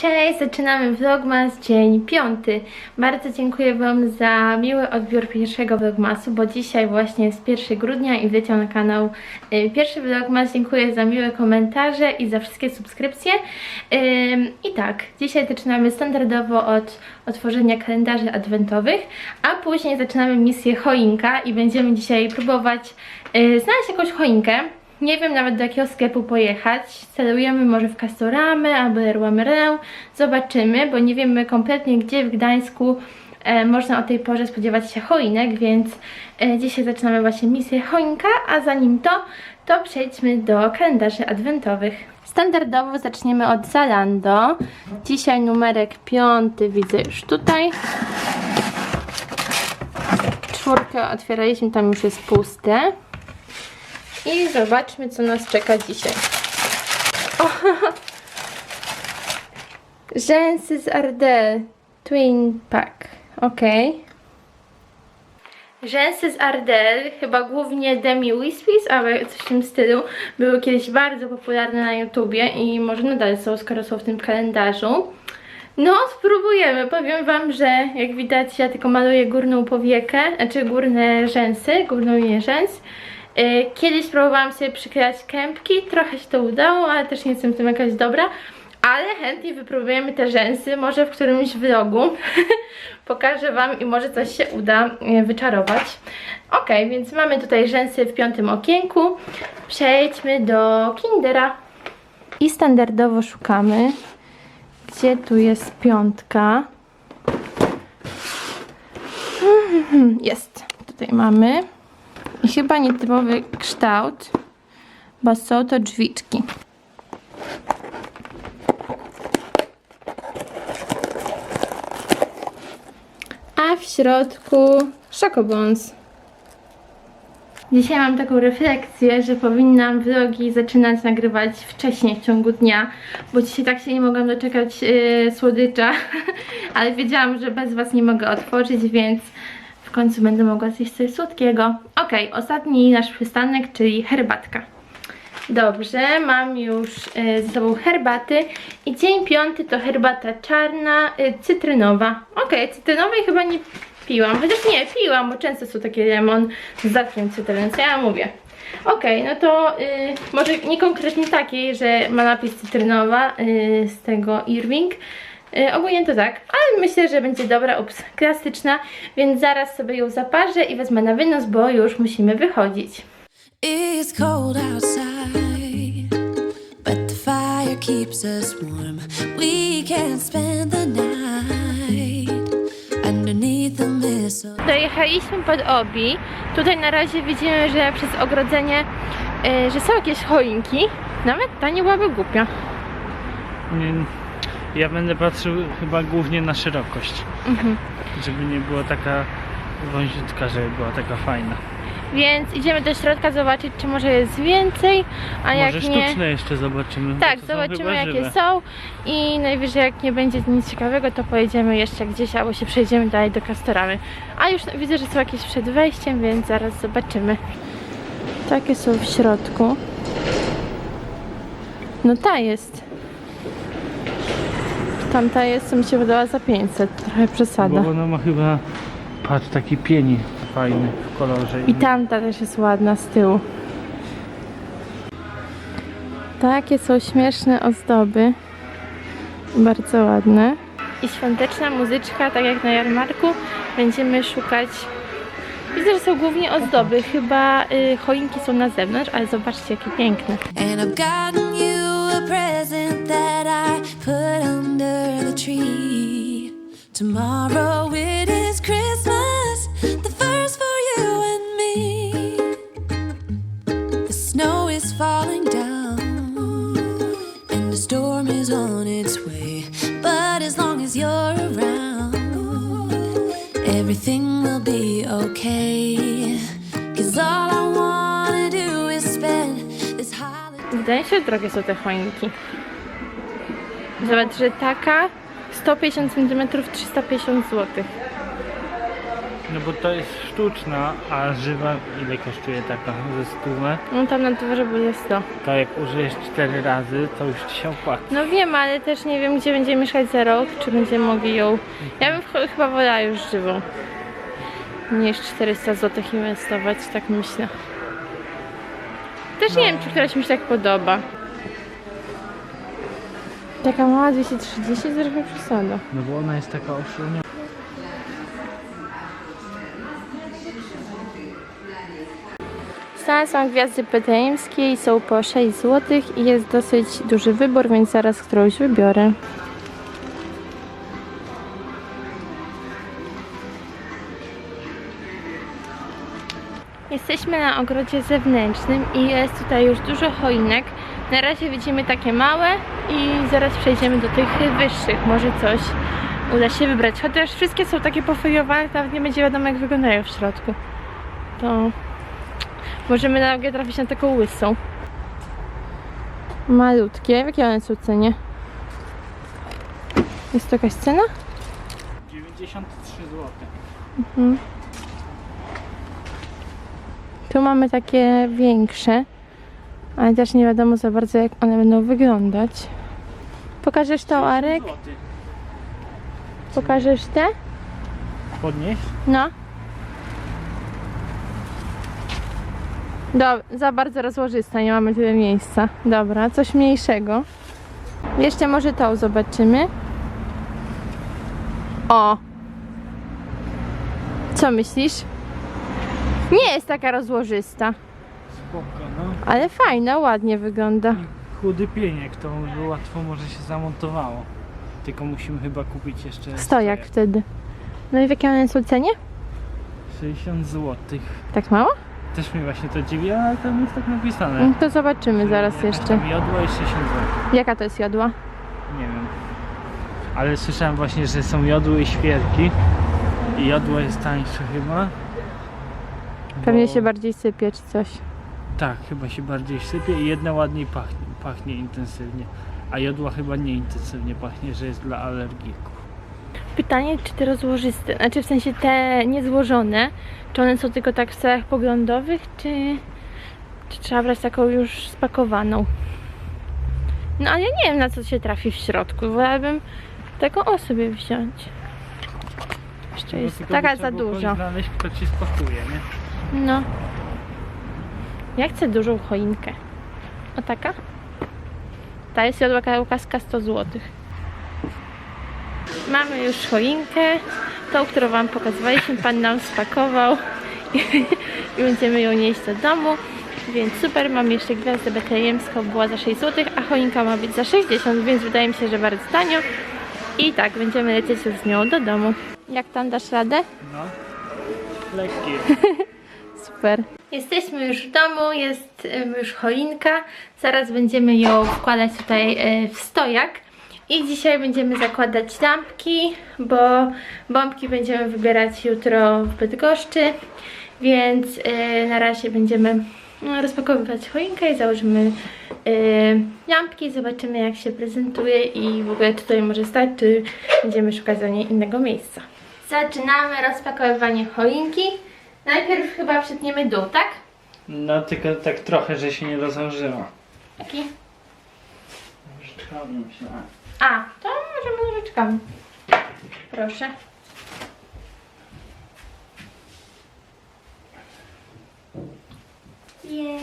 Cześć, zaczynamy vlogmas dzień piąty. Bardzo dziękuję Wam za miły odbiór pierwszego vlogmasu, bo dzisiaj właśnie jest 1 grudnia i wleciał na kanał y, pierwszy vlogmas. Dziękuję za miłe komentarze i za wszystkie subskrypcje. I tak, dzisiaj zaczynamy standardowo od otworzenia kalendarzy adwentowych, a później zaczynamy misję choinka i będziemy dzisiaj próbować y, znaleźć jakąś choinkę. Nie wiem nawet do jakiego sklepu pojechać. Celujemy może w Castoramy albo Leroy Merlin. Zobaczymy, bo nie wiemy kompletnie gdzie w Gdańsku e, można o tej porze spodziewać się choinek, więc e, dzisiaj zaczynamy właśnie misję choinka, a zanim to, to przejdźmy do kalendarzy adwentowych. Standardowo zaczniemy od Zalando. Dzisiaj numerek piąty widzę już tutaj. Czwórkę otwieraliśmy, tam już jest puste. I zobaczmy, co nas czeka dzisiaj. O, Rzęsy z Ardell Twin Pack. Ok. Rzęsy z Ardell, chyba głównie Demi Wispies, ale coś w tym stylu, były kiedyś bardzo popularne na YouTubie i może nadal są, skoro są w tym kalendarzu. No, spróbujemy. Powiem Wam, że jak widać, ja tylko maluję górną powiekę, znaczy górne rzęsy, górną linię rzęs. Yy, Kiedyś próbowałam sobie przyklejać kępki, trochę się to udało, ale też nie jestem w tym jakaś dobra. Ale chętnie wypróbujemy te rzęsy, może w którymś vlogu. Pokażę Wam i może coś się uda yy, wyczarować. Ok, więc mamy tutaj rzęsy w piątym okienku. Przejdźmy do Kindera. I standardowo szukamy, gdzie tu jest piątka. Jest, tutaj mamy. Chyba nietypowy kształt, bo są to drzwiczki. A w środku szokobons. Dzisiaj mam taką refleksję, że powinnam vlogi zaczynać nagrywać wcześniej w ciągu dnia, bo dzisiaj tak się nie mogłam doczekać yy, słodycza, ale wiedziałam, że bez Was nie mogę otworzyć, więc w końcu będę mogła zjeść coś słodkiego. Ok, ostatni nasz przystanek, czyli herbatka. Dobrze, mam już y, ze sobą herbaty i dzień piąty to herbata czarna, y, cytrynowa. Ok, cytrynowej chyba nie piłam, chociaż nie, piłam, bo często są takie lemon z zatkiem cytryny, co ja mówię. Ok, no to y, może nie konkretnie takiej, że ma napis cytrynowa y, z tego Irving, ogólnie to tak, ale myślę, że będzie dobra, ups, klasyczna, więc zaraz sobie ją zaparzę i wezmę na wynos, bo już musimy wychodzić. It's cold outside, but the fire keeps us warm. We can spend the night underneath the mistletoe. Dojechaliśmy pod Obi, tutaj na razie widzimy, że przez ogrodzenie, y, że są jakieś choinki, nawet ta nie byłaby głupia. Nie, ja będę patrzył chyba głównie na szerokość, Mhm. żeby nie była taka wąziutka, żeby była taka fajna. Więc idziemy do środka zobaczyć, czy może jest więcej, a Może jak nie... sztuczne jeszcze zobaczymy. bo Tak, to są zobaczymy chyba jakie żywe. są i najwyżej jak nie będzie nic ciekawego, to pojedziemy jeszcze gdzieś albo się przejdziemy dalej do Kastoramy. A już widzę, że są jakieś przed wejściem, więc zaraz zobaczymy. Takie są w środku. No ta jest. Tamta jest, co mi się wydała za 500, trochę przesada. Bo ona ma chyba, patrz, taki pieni fajny w kolorze. I tamta też jest ładna z tyłu. Takie są śmieszne ozdoby. Bardzo ładne. I świąteczna muzyczka, tak jak na jarmarku. Będziemy szukać. Widzę, że są głównie ozdoby. Chyba y, choinki są na zewnątrz, ale zobaczcie, jakie piękne. And I've gotten you a present that I Tomorrow it is Christmas, the first for you and me. The snow is falling down, and the storm is on its way. But as long as you're around, everything will be okay. Cause all I wanna do is spend this holiday. Wydaje się, drogie są te choinki. Zobacz, że taka 150 cm 350 zł. No bo to jest sztuczna, a żywa ile kosztuje taka ze stówę? No tam na dworze będzie 100. To jak użyjesz cztery razy, to już ci się opłaca. No wiem, ale też nie wiem, gdzie będziemy mieszkać za rok, czy będziemy mogli ją... Ja bym ch- chyba wolała już żywą. Niż 400 zł inwestować, tak myślę. Też nie wiem, czy któraś mi się tak podoba. Taka mała 230 to trochę przesada. No bo ona jest taka oszulona. Znalazłam gwiazdy peteńskie i są po 6 zł i jest dosyć duży wybór, więc zaraz którąś wybiorę. Jesteśmy na ogrodzie zewnętrznym i jest tutaj już dużo choinek. Na razie widzimy takie małe i zaraz przejdziemy do tych wyższych. Może coś uda się wybrać. Chociaż wszystkie są takie pofoliowane, nawet nie będzie wiadomo jak wyglądają w środku. To Możemy na nogę trafić na taką łysą. Malutkie. W jakiej one są cenie? Jest to jakaś cena? 93 zł. Tu mamy takie większe, ale też nie wiadomo za bardzo jak one będą wyglądać. Pokażesz to, Arek? Pokażesz te? Podnieść? No. Do, za bardzo rozłożysta, nie mamy tyle miejsca. Dobra, coś mniejszego. Jeszcze może tą zobaczymy. O! Co myślisz? Nie jest taka rozłożysta, No. ale fajna, ładnie wygląda. Chudy pieniek, to łatwo może się zamontowało. Tylko musimy chyba kupić jeszcze Stojak wtedy. No i w jakiej one są cenie? 60 zł. Tak mało? Też mnie właśnie to dziwi, ale tam jest tak napisane. No to zobaczymy zaraz Jakaś jeszcze. Tam jodło i 60 zł. Jaka to jest jodła? Nie wiem. Ale słyszałem właśnie, że są jodły i świerki. I jodło jest tańsze chyba. Pewnie bo- się bardziej sypie czy coś. Tak, chyba się bardziej sypie i jedna ładniej pachnie, pachnie intensywnie. A jodła chyba nie intensywnie pachnie, że jest dla alergików. Pytanie, czy te rozłożyste, znaczy w sensie te niezłożone, czy one są tylko tak w celach poglądowych, czy, czy trzeba brać taką już spakowaną? No ale ja nie wiem na co się trafi w środku, wolałabym taką o sobie wziąć. Jeszcze jest taka by za trzeba było dużo. znaleźć, kto ci spakuje, nie? No. Ja chcę dużą choinkę. O taka? Ta jest jodła kaukaska 100 zł. Mamy już choinkę, tą, którą Wam pokazywaliśmy. Pan nam spakował i, i będziemy ją nieść do domu. Więc super, mam jeszcze gwiazdę betlejemską, była za 6 zł, a choinka ma być za 60, więc wydaje mi się, że bardzo tanio. I tak, będziemy lecieć już z nią do domu. Jak tam dasz radę? No. Lekkie. Super. Jesteśmy już w domu, jest już choinka. Zaraz będziemy ją wkładać tutaj e, w stojak. I dzisiaj będziemy zakładać lampki, bo bombki będziemy wybierać jutro w Bydgoszczy. Więc e, na razie będziemy no, rozpakowywać choinkę i założymy e, lampki. Zobaczymy jak się prezentuje i w ogóle czy tutaj może stać, czy będziemy szukać dla niej innego miejsca. Zaczynamy rozpakowywanie choinki. Najpierw chyba przytniemy dół, tak? No tylko tak trochę, że się nie rozłożyła. Taki. Nożyczkami myślałem. A, to możemy nożyczkami. Proszę. Jej.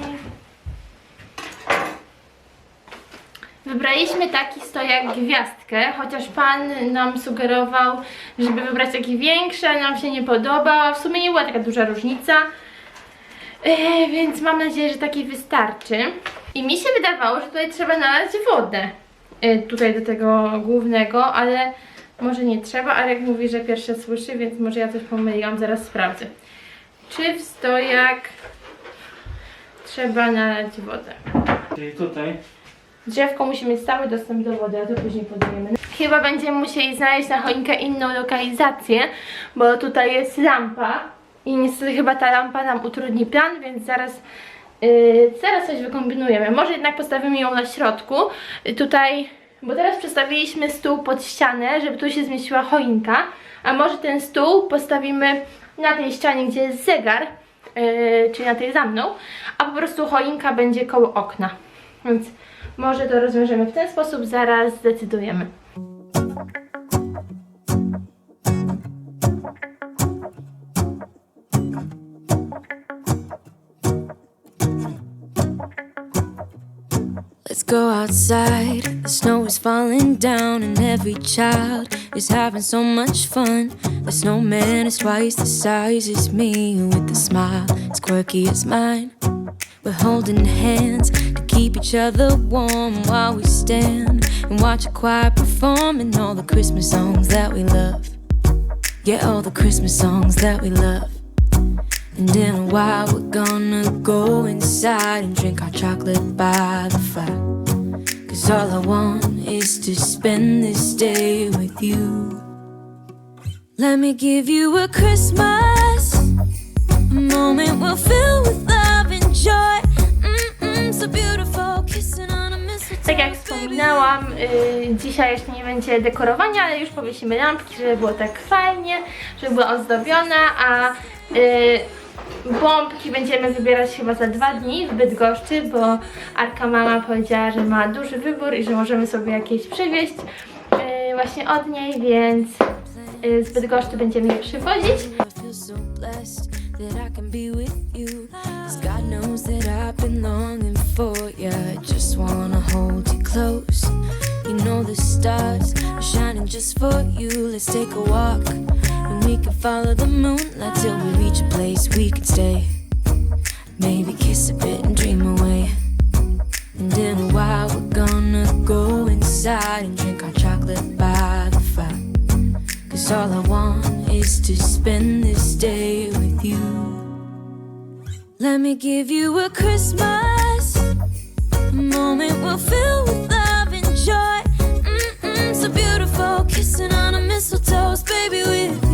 Wybraliśmy taki stojak gwiazdkę, chociaż pan nam sugerował, żeby wybrać taki większy, nam się nie podoba. W sumie nie była taka duża różnica. Yy, więc mam nadzieję, że taki wystarczy. I mi się wydawało, że tutaj trzeba nalać wodę. Yy, tutaj do tego głównego, ale może nie trzeba. Arek mówi, że pierwsze słyszy, więc może ja coś pomyliłam, zaraz sprawdzę. Czy w stojak trzeba nalać wodę? Czyli tutaj Drzewko musi mieć stały dostęp do wody, a to później podajemy. Chyba będziemy musieli znaleźć na choinkę inną lokalizację, bo tutaj jest lampa i niestety chyba ta lampa nam utrudni plan, więc zaraz, yy, zaraz coś wykombinujemy. Może jednak postawimy ją na środku, tutaj, bo teraz przestawiliśmy stół pod ścianę, żeby tu się zmieściła choinka, a może ten stół postawimy na tej ścianie, gdzie jest zegar, yy, czyli na tej za mną, a po prostu choinka będzie koło okna. Więc może to rozwiążemy w ten sposób, zaraz zdecydujemy. Let's go outside. The snow is falling down, and every child is having so much fun. The snowman is twice the size as me, with a smile as quirky as mine. We're holding hands keep each other warm while we stand and watch a choir performing all the Christmas songs that we love. Yeah, all the Christmas songs that we love. And in a while, we're gonna go inside and drink our chocolate by the fire. Cause all I want is to spend this day with you. Let me give you a Christmas, a moment we'll fill with love and joy. Tak jak wspominałam, yy, dzisiaj jeszcze nie będzie dekorowania, ale już powiesimy lampki, żeby było tak fajnie, żeby była ozdobiona, a yy, bombki będziemy wybierać chyba za dwa dni w Bydgoszczy, bo Arka mama powiedziała, że ma duży wybór i że możemy sobie jakieś przywieźć yy, właśnie od niej, więc yy, z Bydgoszczy będziemy je przywozić. That I can be with you. 'Cause God knows that I've been longing for you. I just wanna hold you close. You know the stars are shining just for you. Let's take a walk and we can follow the moonlight till we reach a place we can stay. Maybe kiss a bit and dream away. And in a while we're gonna go inside and drink our chocolate by the fire. Cause all I want is to spend this day with you. Let me give you a Christmas, moment we'll fill with love and joy. Mm-mm, so beautiful, kissing on a mistletoe, baby, with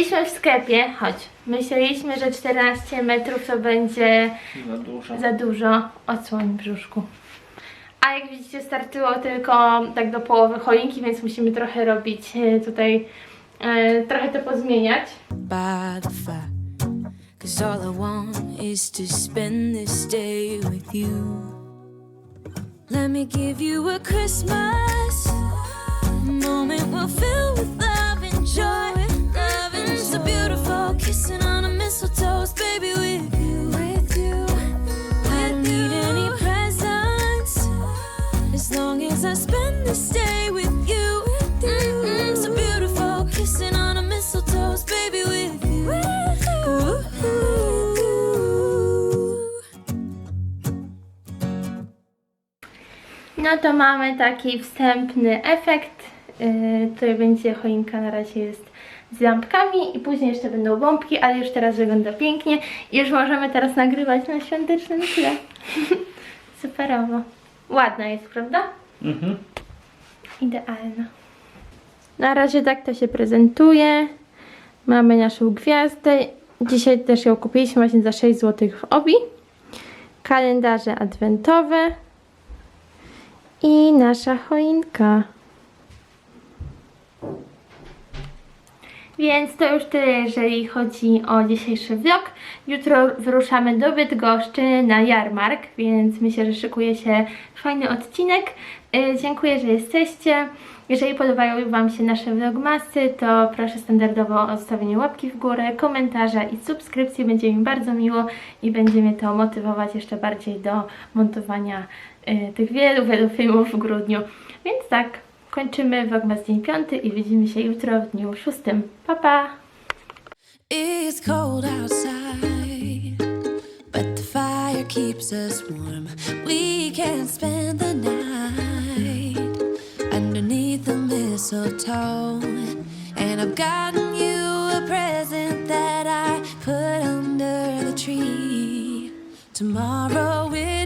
Myśleliśmy w sklepie, chodź, myśleliśmy, że 14 metrów to będzie Za dużo. za dużo odsłoń brzuszku. A jak widzicie starczyło tylko tak do połowy choinki, więc musimy trochę robić e, tutaj, e, trochę to pozmieniać. by the fire. Cause all I want is to spend this day with you. Let me give you a Christmas, moment we'll fill with love and joy. Kissing on a mistletoe, baby, with you. With you. I don't need any presents as long as I spend this day with you. Mm-mm, so beautiful, kissing on a mistletoe, baby, with you. Ooh. No to mamy taki wstępny efekt. Yy, tutaj będzie choinka, na razie jest z lampkami i później jeszcze będą bombki, ale już teraz wygląda pięknie i już możemy teraz nagrywać na świątecznym tle. Superowo. Ładna jest, prawda? Mhm. Idealna. Na razie tak to się prezentuje. Mamy naszą gwiazdę. Dzisiaj też ją kupiliśmy właśnie za 6 zł w Obi. Kalendarze adwentowe. I nasza choinka. Więc to już tyle, jeżeli chodzi o dzisiejszy vlog. Jutro wyruszamy do Bydgoszczy na jarmark, więc myślę, że szykuje się fajny odcinek. Yy, dziękuję, że jesteście. Jeżeli podobają Wam się nasze vlogmasy, to proszę standardowo o zostawienie łapki w górę, komentarza i subskrypcji. Będzie mi bardzo miło i będzie mnie to motywować jeszcze bardziej do montowania yy, tych wielu, wielu filmów w grudniu. Więc tak, kończymy vlogmas dzień piąty i widzimy się jutro w dniu szóstym. Pa, pa! It's cold outside, but the fire keeps us warm. We can spend the night underneath the mistletoe, and I've gotten you a present that I put under the tree. Tomorrow it